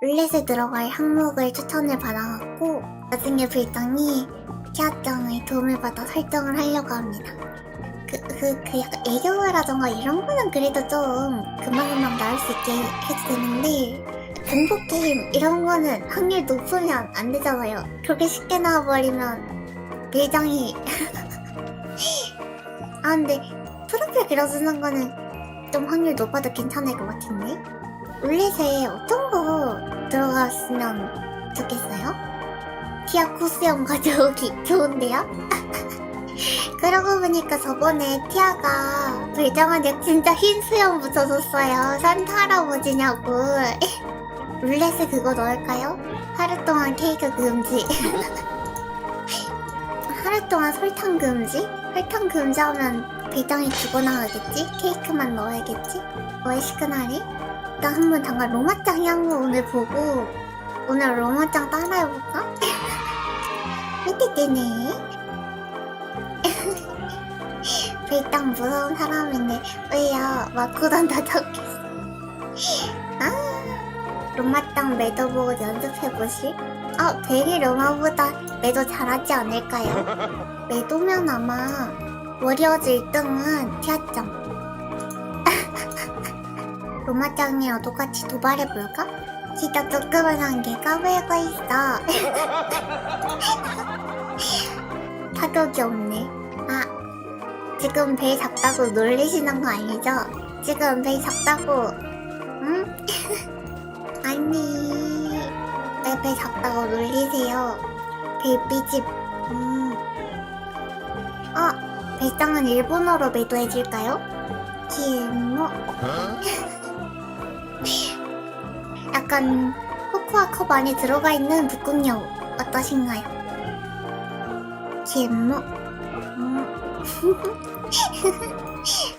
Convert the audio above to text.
룰렛에 들어갈 항목을 추천을 받아갖고 나중에 빌당이 티아짱의 도움을 받아 설정을 하려고 합니다. 그, 그, 그 약간 애교라던가 이런 거는 그래도 좀 그만그만 나올 수 있게 해도 되는데 공포 게임 이런 거는 확률 높으면 안 되잖아요. 그렇게 쉽게 나와버리면 빌장이 아 근데 프로필 그려주는 거는 좀 확률 높아도 괜찮을 것 같은데 룰렛에 어떤 거 들어갔으면 좋겠어요? 티아 코스염 가져오기 좋은데요? 그러고 보니까 저번에 티아가 불장한테 진짜 흰 수염 붙여줬어요. 산타 할아버지냐고. 룰렛에 그거 넣을까요? 하루 동안 케이크 금지. 하루 동안 설탕 금지? 설탕 금지하면 배당이 죽어나가겠지? 케이크만 넣어야겠지? 왜 시그널이? 일단 한번 잠깐 로마짱 향후 오늘 보고 오늘 로마짱 따라해볼까? 밑에때네 일단 무서운 사람인데 왜요? 마쿠던 다 적겠어 아 로마땅 매도 보고 연습해보실? 아 베리 로마보다 매도 잘하지 않을까요? 매도면 아마 워리어즈 1등은 티아짱 로마짱이랑 똑같이 도발해볼까? 진짜 조그만한 게 까불고 있어 타격이 없네 아 지금 배 작다고 놀리시는 거 아니죠? 지금 배 작다고 응? 아니 왜배 작다고 놀리세요 배 삐집 음. 어 배짱은 일본어로 매도해줄까요? 기모 약간 코코아 컵 안에 들어가 있는 북극여우 어떠신가요? 기모 음.